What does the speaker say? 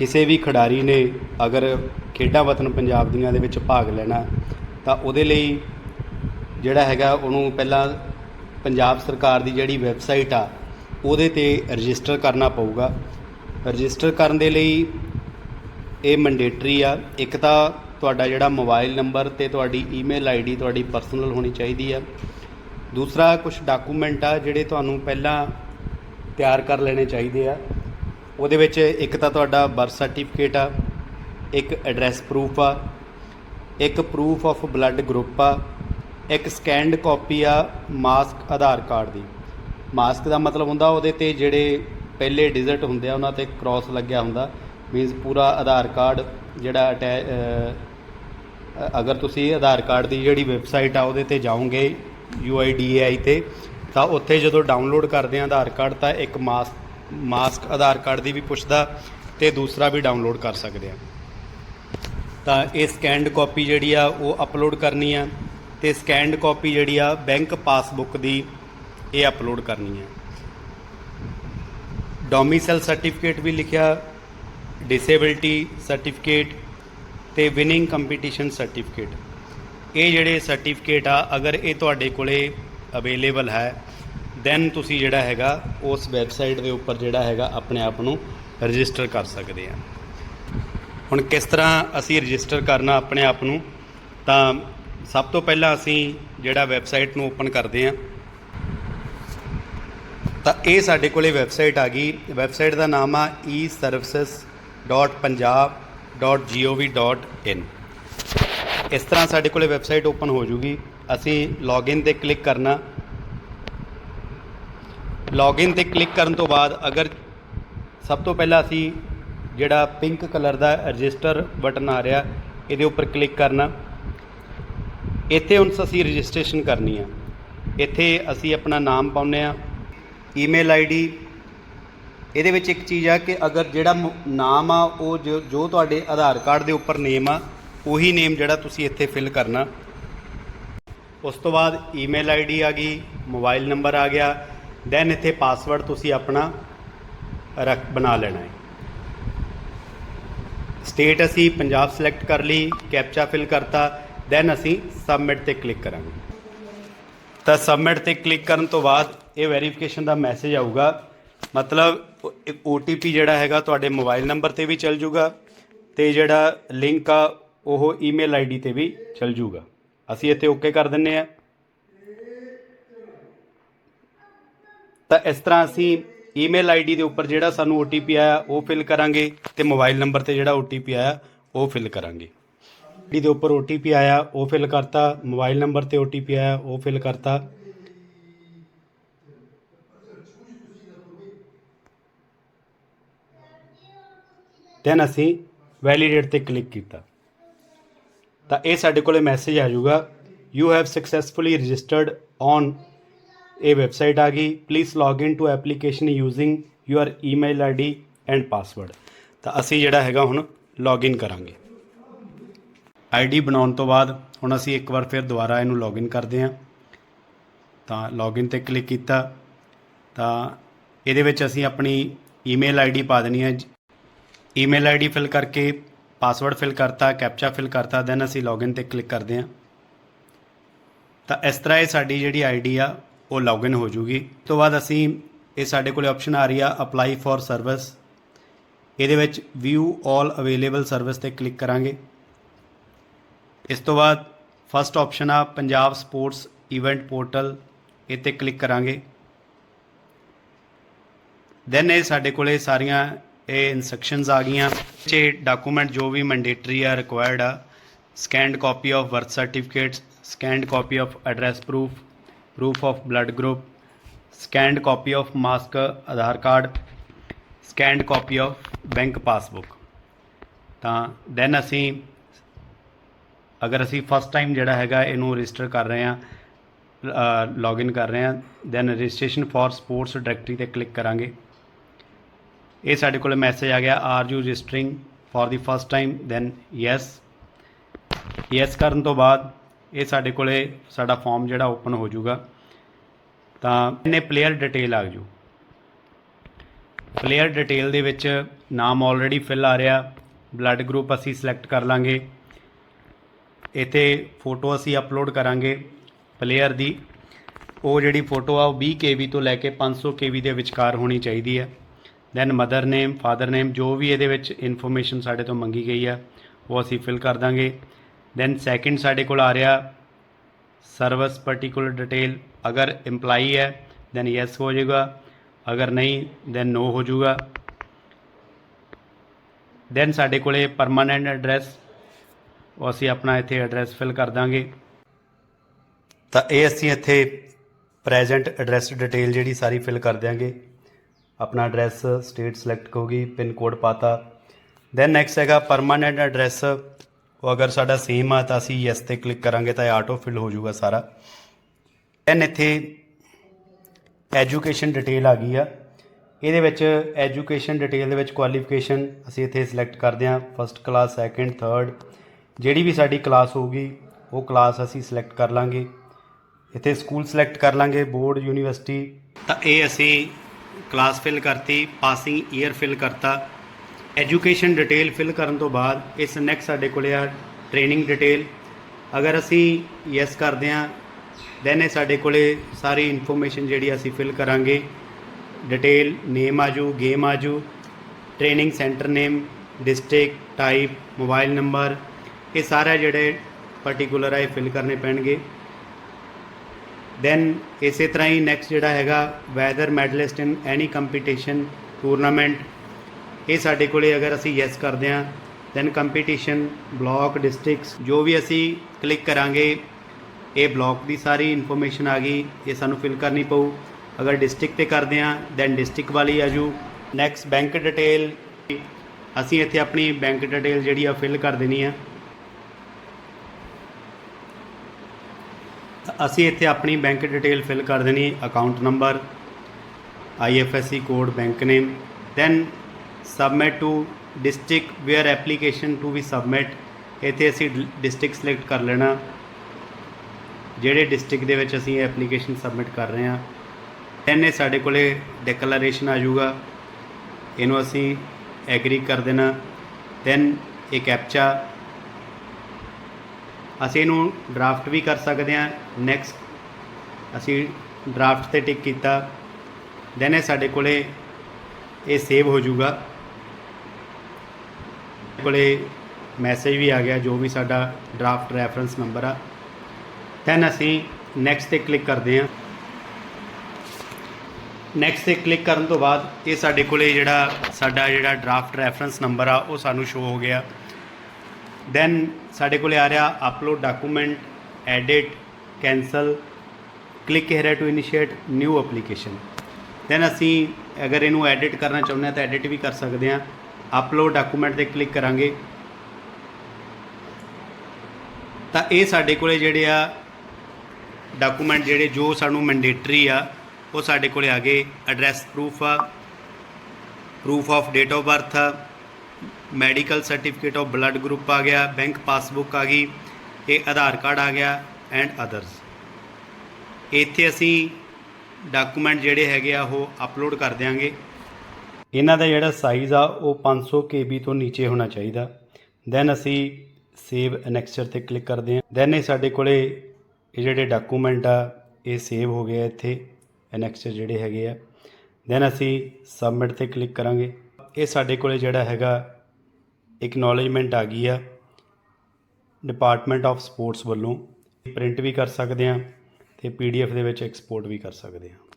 ਕਿਸੇ ਵੀ ਖਿਡਾਰੀ ਨੇ ਅਗਰ ਖੇਡਾਂ ਵਤਨ ਪੰਜਾਬ ਦੀਆਂ ਦੇ ਵਿੱਚ ਭਾਗ ਲੈਣਾ, ਤਾਂ ਉਹਦੇ ਲਈ ਜਿਹੜਾ ਹੈਗਾ ਉਹਨੂੰ ਪਹਿਲਾਂ ਪੰਜਾਬ ਸਰਕਾਰ ਦੀ ਜਿਹੜੀ ਵੈਬਸਾਈਟ ਆ, ਉਹਦੇ ਤੇ ਰਜਿਸਟਰ ਕਰਨਾ ਪਊਗਾ। ਰਜਿਸਟਰ ਕਰਨ ਦੇ ਲਈ ਇਹ ਮੈਂਡੇਟਰੀ ਆ। ਇੱਕ ਤਾਂ ਤੁਹਾਡਾ ਜਿਹੜਾ ਮੋਬਾਈਲ ਨੰਬਰ ਤੇ ਤੁਹਾਡੀ ਈਮੇਲ ਆਈਡੀ ਤੁਹਾਡੀ ਪਰਸਨਲ ਹੋਣੀ ਚਾਹੀਦੀ ਆ। ਦੂਸਰਾ ਕੁਝ ਡਾਕੂਮੈਂਟ ਆ ਜਿਹੜੇ ਤੁਹਾਨੂੰ ਪਹਿਲਾਂ ਤਿਆਰ ਕਰ ਲੈਣੇ ਚਾਹੀਦੇ ਆ। ਉਹਦੇ ਵਿੱਚ ਇੱਕ ਤਾਂ ਤੁਹਾਡਾ ਬਰਥ ਸਰਟੀਫਿਕੇਟ ਆ, ਇੱਕ ਐਡਰੈਸ ਪ੍ਰੂਫ ਆ, ਇੱਕ ਪ੍ਰੂਫ ਆਫ ਬਲੱਡ ਗਰੁੱਪ ਆ, ਇੱਕ ਸਕੈਂਡ ਕਾਪੀ ਆ ਮਾਸਕ ਆਧਾਰ ਕਾਰਡ ਦੀ। ਮਾਸਕ ਦਾ ਮਤਲਬ ਹੁੰਦਾ ਉਹਦੇ ਤੇ ਜਿਹੜੇ ਪਹਿਲੇ ਡਿਜਿਟ ਹੁੰਦੇ ਆ ਉਹਨਾਂ ਤੇ ਕ੍ਰਾਸ ਲੱਗਿਆ ਹੁੰਦਾ ਮੀਨਸ ਪੂਰਾ ਆਧਾਰ ਕਾਰਡ ਜਿਹੜਾ ਅਟੈ- ਅਗਰ ਤੁਸੀਂ ਆਧਾਰ ਕਾਰਡ ਦੀ ਜਿਹੜੀ ਵੈਬਸਾਈਟ ਆ ਉਹਦੇ ਤੇ ਜਾਓਗੇ UIDAI ਤੇ, ਤਾਂ ਉੱਥੇ ਜਦੋਂ ਡਾਊਨਲੋਡ ਕਰਦੇ ਆ ਆਧਾਰ ਕਾਰਡ ਤਾਂ ਇੱਕ ਮਾਸਕ ਮਾਸਕ, ਆਧਾਰ ਕਾਰਡ ਦੀ ਵੀ ਪੁੱਛਦਾ ਤੇ ਦੂਸਰਾ ਵੀ ਡਾਊਨਲੋਡ ਕਰ ਸਕਦੇ ਆ। ਤਾਂ ਇਹ ਸਕੈਨਡ ਕਾਪੀ ਜਿਹੜੀ ਆ, ਉਹ ਅਪਲੋਡ ਕਰਨੀ ਆ ਤੇ ਸਕੈਨਡ ਕਾਪੀ ਜਿਹੜੀ ਆ ਬੈਂਕ ਪਾਸਬੁੱਕ ਦੀ ਇਹ ਅਪਲੋਡ ਕਰਨੀ ਆ। ਡੋਮਿਸਾਈਲ ਸਰਟੀਫਿਕੇਟ ਵੀ ਲਿਖਿਆ ਡਿਸੇਬਿਲਟੀ ਸਰਟੀਫਿਕੇਟ ਤੇ ਵਿਨਿੰਗ ਕੰਪੀਟੀਸ਼ਨ ਸਰਟੀਫਿਕੇਟ ਇਹ ਜਿਹੜੇ ਸਰਟੀਫਿਕੇਟ ਆ, ਅਗਰ ਇਹ ਤੁਹਾਡੇ ਕੋਲੇ ਅਵੇਲੇਬਲ ਹੈ ਦੈਨ ਤੁਸੀਂ ਜਿਹੜਾ ਹੈਗਾ ਉਸ ਵੈਬਸਾਈਟ ਦੇ ਉੱਪਰ ਜਿਹੜਾ ਹੈਗਾ ਆਪਣੇ ਆਪ ਨੂੰ ਰਜਿਸਟਰ ਕਰ ਸਕਦੇ ਆ। ਹੁਣ ਕਿਸ ਤਰ੍ਹਾਂ ਅਸੀਂ ਰਜਿਸਟਰ ਕਰਨਾ ਆਪਣੇ ਆਪ ਨੂੰ, ਤਾਂ ਸਭ ਤੋਂ ਪਹਿਲਾਂ ਅਸੀਂ ਜਿਹੜਾ ਵੈਬਸਾਈਟ ਨੂੰ ਓਪਨ ਕਰਦੇ ਆ। ਤਾਂ ਇਹ ਸਾਡੇ ਕੋਲੇ ਵੈਬਸਾਈਟ ਆ ਗਈ। ਵੈਬਸਾਈਟ ਦਾ ਨਾਮ ਆ eservices.punjab.gov.in ਇਸ ਤਰ੍ਹਾਂ ਸਾਡੇ ਕੋਲੇ ਵੈਬਸਾਈਟ ਓਪਨ ਹੋ ਜੂਗੀ। ਅਸੀਂ ਲੌਗਇਨ ਤੇ ਕਲਿੱਕ ਕਰਨਾ। ਲੌਗਇਨ ਤੇ ਕਲਿੱਕ ਕਰਨ ਤੋਂ ਬਾਅਦ ਅਗਰ ਸਭ ਤੋਂ ਪਹਿਲਾਂ ਅਸੀਂ ਜਿਹੜਾ ਪਿੰਕ ਕਲਰ ਦਾ ਰਜਿਸਟਰ ਬਟਨ ਆ ਰਿਹਾ, ਇਹਦੇ ਉੱਪਰ ਕਲਿੱਕ ਕਰਨਾ। ਇੱਥੇ ਹੁਣ ਅਸੀਂ ਰਜਿਸਟ੍ਰੇਸ਼ਨ ਕਰਨੀ ਆ। ਇੱਥੇ ਅਸੀਂ ਆਪਣਾ ਨਾਮ ਪਾਉਂਦੇ ਆ, ਈਮੇਲ ਆਈਡੀ। ਇਹਦੇ ਵਿੱਚ ਇੱਕ ਚੀਜ਼ ਆ ਕਿ ਅਗਰ ਜਿਹੜਾ ਮ- ਨਾਮ ਆ, ਉਹ ਜੋ ਜੋ ਤੁਹਾਡੇ ਆਧਾਰ ਕਾਰਡ ਦੇ ਉੱਪਰ ਨੇਮ ਆ, ਉਹੀ ਨੇਮ ਜਿਹੜਾ ਤੁਸੀਂ ਇੱਥੇ ਫਿਲ ਕਰਨਾ। ਉਸ ਤੋਂ ਬਾਅਦ ਈਮੇਲ ਆਈਡੀ ਆ ਗਈ, ਮੋਬਾਈਲ ਨੰਬਰ ਆ ਗਿਆ ਦੈਨ ਇੱਥੇ ਪਾਸਵਰਡ ਤੁਸੀਂ ਆਪਣਾ ਰੱਖ, ਬਣਾ ਲੈਣਾ ਹੈ। ਸਟੇਟ ਅਸੀਂ ਪੰਜਾਬ ਸਿਲੈਕਟ ਕਰ ਲਈ ਕੈਪਚਾ ਫਿਲ ਕਰਤਾ ਦੈਨ ਅਸੀਂ ਸਬਮਿਟ ਤੇ ਕਲਿੱਕ ਕਰਾਂਗੇ। ਤਾਂ ਸਬਮਿਟ ਤੇ ਕਲਿੱਕ ਕਰਨ ਤੋਂ ਬਾਅਦ ਇਹ ਵੈਰੀਫਿਕੇਸ਼ਨ ਦਾ ਮੈਸੇਜ ਆਊਗਾ। ਮਤਲਬ, ਉਹ ਇੱਕ OTP ਜਿਹੜਾ ਹੈਗਾ ਤੁਹਾਡੇ ਮੋਬਾਈਲ ਨੰਬਰ ਤੇ ਵੀ ਚੱਲ ਜੂਗਾ ਤੇ ਜਿਹੜਾ ਲਿੰਕ ਆ, ਉਹ ਈਮੇਲ ਆਈਡੀ ਤੇ ਵੀ ਚੱਲ ਜੂਗਾ। ਅਸੀਂ ਇੱਥੇ ਓਕੇ ਕਰ ਦਿੰਨੇ ਆ ਤਾਂ ਇਸ ਤਰ੍ਹਾਂ ਅਸੀਂ ਈਮੇਲ ਆਈਡੀ ਦੇ ਉੱਪਰ ਜਿਹੜਾ ਸਾਨੂੰ OTP ਆਇਆ, ਉਹ ਫਿਲ ਕਰਾਂਗੇ ਤੇ ਮੋਬਾਈਲ ਨੰਬਰ ਤੇ ਜਿਹੜਾ OTP ਆਇਆ, ਉਹ ਫਿਲ ਕਰਾਂਗੇ। ਆਈਡੀ ਦੇ ਉੱਪਰ OTP ਆਇਆ, ਉਹ ਫਿਲ ਕਰਤਾ ਮੋਬਾਈਲ ਨੰਬਰ ਤੇ OTP ਆਇਆ, ਉਹ ਫਿਲ ਕਰਤਾ। ਦੈਨ ਅਸੀਂ ਵੈਲੀਡੇਟ ਤੇ ਕਲਿੱਕ ਕੀਤਾ। ਤਾਂ ਇਹ ਸਾਡੇ ਕੋਲੇ ਮੈਸੇਜ ਆ ਜਾਊਗਾ। You have successfully registered on ਇਹ ਵੈਬਸਾਈਟ ਆ ਗਈ। Please log in to application using your email ID and password ਤਾਂ ਅਸੀਂ ਜਿਹੜਾ ਹੈਗਾ ਹੁਣ ਲੌਗ ਇਨ ਕਰਾਂਗੇ। ਆਈਡੀ ਬਣਾਉਣ ਤੋਂ ਬਾਅਦ ਹੁਣ ਅਸੀਂ ਇੱਕ ਵਾਰ ਫਿਰ ਦੁਬਾਰਾ ਇਹਨੂੰ ਲੌਗ ਇਨ ਕਰਦੇ ਹਾਂ। ਤਾਂ ਲੌਗ ਇਨ ਤੇ ਕਲਿੱਕ ਕੀਤਾ। ਤਾਂ ਇਹਦੇ ਵਿੱਚ ਅਸੀਂ ਆਪਣੀ ਈਮੇਲ ਆਈਡੀ ਪਾ ਦੇਣੀ ਹੈ। ਈਮੇਲ ਆਈਡੀ ਫਿਲ ਕਰਕੇ ਪਾਸਵਰਡ ਫਿਲ ਕਰਤਾ ਕੈਪਚਾ ਫਿਲ ਕਰਤਾ ਦੈਨ ਅਸੀਂ ਲੌਗਇਨ ਤੇ ਕਲਿੱਕ ਕਰਦੇ ਹਾਂ। ਤਾਂ ਇਸ ਤਰ੍ਹਾਂ ਇਹ ਸਾਡੀ ਜਿਹੜੀ ਆਈਡੀ ਆ ਉਹ ਲੌਗਇਨ ਹੋ ਜੂਗੀ। ਉਸ ਤੋਂ ਬਾਅਦ ਅਸੀਂ ਇਹ ਸਾਡੇ ਕੋਲੇ ਆਪਸ਼ਨ ਆ ਰਹੀ ਆ ਅਪਲਾਈ ਫॉर ਸਰਵਿਸ ਇਹਦੇ ਵਿੱਚ ਵਿਊ 올 ਅਵੇਲੇਬਲ ਸਰਵਿਸ ਤੇ ਕਲਿੱਕ ਕਰਾਂਗੇ। ਇਸ ਤੋਂ ਬਾਅਦ ਫਸਟ ਆਪਸ਼ਨ ਆ ਪੰਜਾਬ ਸਪੋਰਟਸ ਇਵੈਂਟ ਪੋਰਟਲ ਇਹ ਤੇ ਕਲਿੱਕ ਕਰਾਂਗੇ। ਦੈਨ ਇਹ ਸਾਡੇ ਕੋਲੇ ਸਾਰੀਆਂ ਇਹ ਇਨਸਟਰਕਸ਼ਨਸ ਆ ਗਈਆਂ। ਇਹ ਡਾਕੂਮੈਂਟ ਜੋ ਵੀ ਮੈਂਡੇਟਰੀ ਆ ਰਿਕੁਆਇਰਡ ਆ scanned copy of birth certificate scanned copy of address proof proof of blood group scanned copy of mask Aadhaar card scanned copy of bank passbook ਤਾਂ ਦੈਨ ਅਸੀਂ, ਅਗਰ ਅਸੀਂ ਫਸਟ ਟਾਈਮ ਜਿਹੜਾ ਹੈਗਾ ਇਹਨੂੰ ਰਜਿਸਟਰ ਕਰ ਰਹੇ ਹਾਂ ਲੌਗਇਨ ਕਰ ਰਹੇ ਹਾਂ then registration for sports directory ਤੇ ਕਲਿੱਕ ਕਰਾਂਗੇ। ਇਹ ਸਾਡੇ ਕੋਲ ਮੈਸੇਜ ਆ ਗਿਆ are you registering for the first time then yes yes ਕਰਨ ਤੋਂ ਬਾਅਦ ਇਹ ਸਾਡੇ ਕੋਲੇ ਸਾਡਾ ਫਾਰਮ ਜਿਹੜਾ ਓਪਨ ਹੋ ਜਾਊਗਾ। ਤਾਂ ਇਹਨੇ ਪਲੇਅਰ ਡਿਟੇਲ ਆ ਜੂ ਪਲੇਅਰ ਡਿਟੇਲ ਦੇ ਵਿੱਚ ਨਾਮ ਆਲਰੇਡੀ ਫਿਲ ਆ ਰਿਹਾ। ਬਲੱਡ ਗਰੁੱਪ ਅਸੀਂ ਸਿਲੈਕਟ ਕਰ ਲਾਂਗੇ। ਇੱਥੇ ਫੋਟੋ ਅਸੀਂ ਅਪਲੋਡ ਕਰਾਂਗੇ ਪਲੇਅਰ ਦੀ। ਉਹ ਜਿਹੜੀ ਫੋਟੋ ਆ ਉਹ 20 ਕੇਬੀ ਤੋਂ ਲੈ ਕੇ 500 ਕੇਬੀ ਦੇ ਵਿਚਕਾਰ ਹੋਣੀ ਚਾਹੀਦੀ ਹੈ। Then mother name father name ਜੋ ਵੀ ਇਹਦੇ ਵਿੱਚ ਇਨਫੋਰਮੇਸ਼ਨ ਸਾਡੇ ਤੋਂ ਮੰਗੀ ਗਈ ਆ ਉਹ ਅਸੀਂ ਫਿਲ ਕਰ ਦਾਂਗੇ। ਦੈਨ ਸੈਕਿੰਡ ਸਾਡੇ ਕੋਲ ਆ ਰਿਹਾ ਸਰਵਿਸ ਪਾਰਟਿਕੂਲਰ ਡਿਟੇਲ ਅਗਰ EMPLOYEE ਹੈ ਦੈਨ ਯੈਸ ਹੋ ਜਾਏਗਾ ਅਗਰ ਨਹੀਂ ਦੈਨ ਨੋ ਹੋ ਜਾਊਗਾ। ਦੈਨ ਸਾਡੇ ਕੋਲੇ ਪਰਮਾਨੈਂਟ ਐਡਰੈਸ ਉਹ ਅਸੀਂ ਆਪਣਾ ਇੱਥੇ ਐਡਰੈਸ ਫਿਲ ਕਰ ਦਾਂਗੇ। ਤਾਂ ਇਹ ਅਸੀਂ ਇੱਥੇ ਪ੍ਰੈਜ਼ੈਂਟ ਐਡਰੈਸ ਡਿਟੇਲ ਜਿਹੜੀ ਸਾਰੀ ਫਿਲ ਕਰ ਦਿਆਂਗੇ। ਆਪਣਾ ਐਡਰੈਸ ਸਟੇਟ ਸਿਲੈਕਟ ਹੋਗੀ ਪਿਨ ਕੋਡ ਪਾਤਾ ਦੈਨ ਨੈਕਸਟ ਹੈਗਾ ਪਰਮਾਨੈਂਟ ਐਡਰੈਸ ਉਹ ਅਗਰ ਸਾਡਾ ਸੇਮ ਆ ਤਾਂ ਅਸੀਂ ਯੈਸ ਤੇ ਕਲਿੱਕ ਕਰਾਂਗੇ ਤਾਂ ਇਹ ਆਟੋ ਫਿਲ ਹੋ ਜਾਊਗਾ ਸਾਰਾ। ਦੈਨ ਇੱਥੇ ਐਜੂਕੇਸ਼ਨ ਡਿਟੇਲ ਆ ਗਈ ਆ। ਇਹਦੇ ਵਿੱਚ ਐਜੂਕੇਸ਼ਨ ਡਿਟੇਲ ਦੇ ਵਿੱਚ ਕੁਆਲੀਫਿਕੇਸ਼ਨ ਅਸੀਂ ਇੱਥੇ ਸਿਲੈਕਟ ਕਰਦੇ ਹਾਂ। ਫਸਟ ਕਲਾਸ ਸੈਕੰਡ ਥਰਡ ਜਿਹੜੀ ਵੀ ਸਾਡੀ ਕਲਾਸ ਹੋਊਗੀ, ਉਹ ਕਲਾਸ ਅਸੀਂ ਸਿਲੈਕਟ ਕਰ ਲਾਂਗੇ। ਇੱਥੇ ਸਕੂਲ ਸਿਲੈਕਟ ਕਰ ਲਾਂਗੇ ਬੋਰਡ ਯੂਨੀਵਰਸਿਟੀ ਤਾਂ ਇਹ ਅਸੀਂ ਕਲਾਸ ਫਿਲ ਕਰਤੀ ਪਾਸਿੰਗ ਈਅਰ ਫਿਲ ਕਰਤਾ। ਐਜੂਕੇਸ਼ਨ ਡਿਟੇਲ ਫਿਲ ਕਰਨ ਤੋਂ ਬਾਅਦ ਇਸ ਨੈਕਸਟ ਸਾਡੇ ਕੋਲੇ ਆ ਟ੍ਰੇਨਿੰਗ ਡਿਟੇਲ ਅਗਰ ਅਸੀਂ ਯੈਸ ਕਰਦੇ ਹਾਂ ਦੈਨ ਇਹ ਸਾਡੇ ਕੋਲੇ ਸਾਰੀ ਇਨਫੋਰਮੇਸ਼ਨ ਜਿਹੜੀ ਅਸੀਂ ਫਿਲ ਕਰਾਂਗੇ। ਡਿਟੇਲ ਨੇਮ ਆਜੂ game ਆਜੂ training centre name district type mobile number ਇਹ ਸਾਰਾ ਜਿਹੜੇ ਪਾਰਟਿਕੂਲਰ ਆ ਇਹ ਫਿਲ ਕਰਨੇ ਪੈਣਗੇ। ਦੈਨ ਇਸੇ ਤਰ੍ਹਾਂ ਹੀ ਨੈਕਸਟ ਜਿਹੜਾ ਹੈਗਾ whether medallist in any competition tournament ਇਹ ਸਾਡੇ ਕੋਲੇ ਅਗਰ ਅਸੀਂ ਯੈਸ ਕਰਦੇ ਹਾਂ ਦੈਨ ਕੰਪੀਟੀਸ਼ਨ ਬਲਾਕ ਡਿਸਟ੍ਰਿਕਟਸ ਜੋ ਵੀ ਅਸੀਂ ਕਲਿੱਕ ਕਰਾਂਗੇ, ਇਹ ਬਲਾਕ ਦੀ ਸਾਰੀ ਇਨਫੋਰਮੇਸ਼ਨ ਆ ਗਈ, ਇਹ ਸਾਨੂੰ ਫਿਲ ਕਰਨੀ ਪਊ। ਅਗਰ ਡਿਸਟ੍ਰਿਕਟ ਤੇ ਕਰਦੇ ਹਾਂ ਦੈਨ ਡਿਸਟ੍ਰਿਕਟ ਵਾਲੀ ਆ ਜੂ। ਨੈਕਸਟ ਬੈਂਕ ਡਿਟੇਲ ਅਸੀਂ ਇੱਥੇ ਆਪਣੀ ਬੈਂਕ ਡਿਟੇਲ ਜਿਹੜੀ ਆ ਫਿਲ ਕਰ ਦੇਣੀ ਆ। ਅਸੀਂ ਇੱਥੇ ਆਪਣੀ ਬੈਂਕ ਡਿਟੇਲ ਫਿਲ ਕਰ ਦੇਣੀ account number IFSC code bank name then submit to district where application to we submit ਇੱਥੇ ਅਸੀਂ ਡਿਸਟ੍ਰਿਕਟ ਸਿਲੈਕਟ ਕਰ ਲੈਣਾ। ਜਿਹੜੇ ਡਿਸਟ੍ਰਿਕਟ ਦੇ ਵਿੱਚ ਅਸੀਂ ਐਪਲੀਕੇਸ਼ਨ ਸਬਮਿਟ ਕਰ ਰਹੇ ਹਾਂ ਦੈਨ ਸਾਡੇ ਕੋਲੇ ਡਿਕਲੇਰੇਸ਼ਨ ਆ ਜਾਊਗਾ। ਇਹਨੂੰ ਅਸੀਂ ਐਗਰੀ ਕਰ ਦੇਣਾ। ਦੈਨ ਇਹ ਕੈਪਚਾ ਅਸੀਂ ਇਹਨੂੰ ਡਰਾਫਟ ਵੀ ਕਰ ਸਕਦੇ ਹਾਂ। ਨੈਕਸਟ ਅਸੀਂ ਡਰਾਫਟ ਤੇ ਟਿਕ ਕੀਤਾ। ਦੈਨ ਇਹ ਸਾਡੇ ਕੋਲੇ ਇਹ ਸੇਵ ਹੋ ਜਾਊਗਾ। ਕੋਲੇ ਮੈਸੇਜ ਵੀ ਆ ਗਿਆ, ਜੋ ਵੀ ਸਾਡਾ ਡਰਾਫਟ ਰੈਫਰੈਂਸ ਨੰਬਰ ਆ। ਦੈਨ ਅਸੀਂ ਨੈਕਸਟ ਤੇ ਕਲਿੱਕ ਕਰਦੇ ਹਾਂ। ਨੈਕਸਟ ਤੇ ਕਲਿੱਕ ਕਰਨ ਤੋਂ ਬਾਅਦ ਇਹ ਸਾਡੇ ਕੋਲੇ ਜਿਹੜਾ, ਸਾਡਾ ਜਿਹੜਾ ਡਰਾਫਟ ਰੈਫਰੈਂਸ ਨੰਬਰ ਆ, ਉਹ ਸਾਨੂੰ ਸ਼ੋ ਹੋ ਗਿਆ। ਦੈਨ ਸਾਡੇ ਕੋਲੇ ਆ ਰਿਹਾ upload document edit cancel click here to initiate new application then ਅਸੀਂ ਅਗਰ ਇਹਨੂੰ ਐਡਿਟ ਕਰਨਾ ਚਾਹੁੰਦੇ ਹਾਂ ਤਾਂ ਐਡਿਟ ਵੀ ਕਰ ਸਕਦੇ ਹਾਂ। ਅਪਲੋਡ ਡਾਕੂਮੈਂਟ ਤੇ ਕਲਿੱਕ ਕਰਾਂਗੇ। ਤਾਂ ਇਹ ਸਾਡੇ ਕੋਲੇ ਜਿਹੜੇ ਆ ਡਾਕੂਮੈਂਟ ਜਿਹੜੇ ਜੋ ਸਾਨੂੰ ਮੈਂਡੇਟਰੀ ਆ, ਉਹ ਸਾਡੇ ਕੋਲੇ ਆ ਗਏ। ਐਡਰੈਸ ਪ੍ਰੂਫ ਆ proof of date of birth ਆ medical certificate of blood group ਆ ਗਿਆ ਬੈਂਕ ਪਾਸਬੁੱਕ ਆ ਗਈ, ਇਹ ਆਧਾਰ ਕਾਰਡ ਆ ਗਿਆ ਐਂਡ ਅਦਰਸ ਇੱਥੇ ਅਸੀਂ ਡਾਕੂਮੈਂਟ ਜਿਹੜੇ ਹੈਗੇ ਆ, ਉਹ ਅਪਲੋਡ ਕਰ ਦਿਆਂਗੇ। ਇਹਨਾਂ ਦਾ ਜਿਹੜਾ ਸਾਈਜ਼ ਆ, ਉਹ 500 KB ਤੋਂ ਨੀਚੇ ਹੋਣਾ ਚਾਹੀਦਾ। ਦੈਨ ਅਸੀਂ ਸੇਵ ਐਨੈਕਸਚਰ ਤੇ ਕਲਿੱਕ ਕਰਦੇ ਹਾਂ। ਦੈਨ ਇਹ ਸਾਡੇ ਕੋਲੇ ਇਹ ਜਿਹੜੇ ਡਾਕੂਮੈਂਟ ਆ, ਇਹ ਸੇਵ ਹੋ ਗਏ ਆ ਇੱਥੇ ਐਨੈਕਸਚਰ ਜਿਹੜੇ ਹੈਗੇ ਆ। ਦੈਨ ਅਸੀਂ ਸਬਮਿਟ ਤੇ ਕਲਿੱਕ ਕਰਾਂਗੇ। ਇਹ ਸਾਡੇ ਕੋਲੇ ਜਿਹੜਾ ਹੈਗਾ ਇਕਨੋਲੇਜਮੈਂਟ ਆ ਗਈ ਆ ਡਿਪਾਰਟਮੈਂਟ ਆਫ ਸਪੋਰਟਸ ਵੱਲੋਂ। ਪ੍ਰਿੰਟ ਵੀ ਕਰ ਸਕਦੇ ਆ ਤੇ ਪੀਡੀਐਫ ਦੇ ਵਿੱਚ ਐਕਸਪੋਰਟ ਵੀ ਕਰ ਸਕਦੇ ਆ